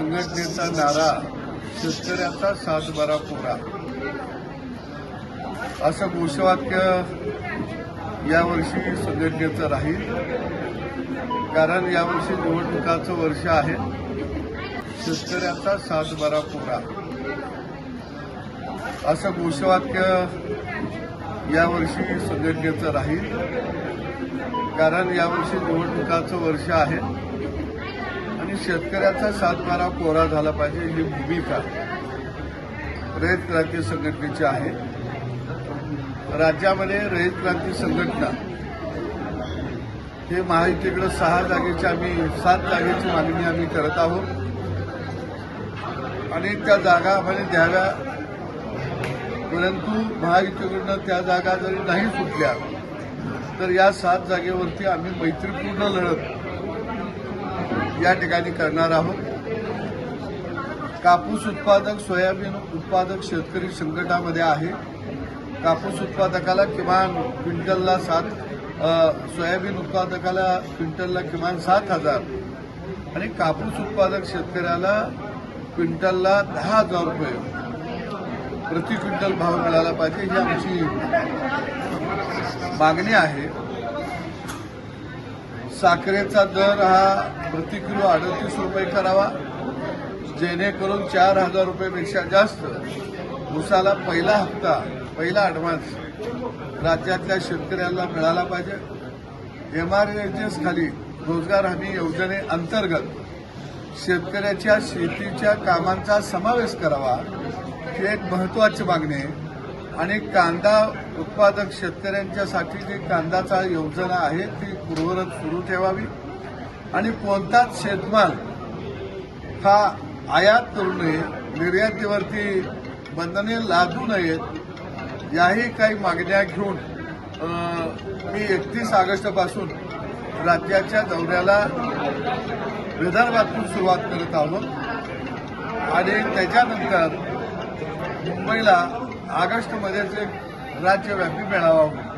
संघटनेचा नारा शेतकऱ्याचा सातबारा कोरा असं घोषवाक्य यावर्षी संघटनेचं राहील. कारण यावर्षी निवडणुकाचं वर्ष आहे. शेतकऱ्याचा सातबारा कोरा असं घोषवाक्य यावर्षी संघटनेचं राहील. कारण यावर्षी निवडणुकाचं वर्ष आहे. आणि शेतकऱ्याचा सातबारा कोरा झाला पाहिजे ही भूमिका रयत क्रांती संघटनेची आहे. राज्यामध्ये रयत क्रांती संघटना. हे महायुतीकडे सहा जागेची आम्ही सात जागेची मागणी आम्ही करत आहोत. आणि त्या जागा आम्हाला द्याव्या. परंतु महायुतीकडनं त्या जागा जरी नाही सुटल्या तर या सात जागेवरती आम्ही मैत्रीपूर्ण लढत या ठिकाणी करणार आहोत. कापूस उत्पादक सोयाबीन उत्पादक शेतकरी संकटामध्ये आहे. कापूस उत्पादकाला किमान क्विंटलला सात सोयाबीन उत्पादकाला क्विंटलला किमान सात हजार. आणि कापूस उत्पादक शेतकऱ्याला क्विंटलला दहा हजार रुपये. प्रति क्विंटल भाव मिळाला पाहिजे ही आमची मागणी आहे. साखरेचा दर हा प्रति किलो अडतीस रुपये करावा. जेणेकरून चार हजार रुपयेपेक्षा जास्त उसाला पहिला हप्ता पहिला ॲडव्हान्स राज्यातल्या शेतकऱ्यांना मिळाला पाहिजे. एम आर एच खाली रोजगार हमी योजनेअंतर्गत शेतकऱ्याच्या शेतीच्या कामांचा समावेश करावा ही एक महत्वाची मागणी आहे. आणि कांदा उत्पादक शेतकऱ्यांच्यासाठी जी कांदाचा योजना आहे ती पूर्वरत सुरू ठेवावी. आणि कोणताच शेतमाल हा आयात करू नये निर्यातीवरती बंधने लादू नयेत याही काही मागण्या घेऊन मी एकतीस ऑगस्टपासून राज्याच्या दौऱ्याला विदर्भातून सुरुवात करत आहोत आणि त्याच्यानंतर मुंबईला ऑगस्टमध्येच एक राज्यव्यापी मेळावा होईल.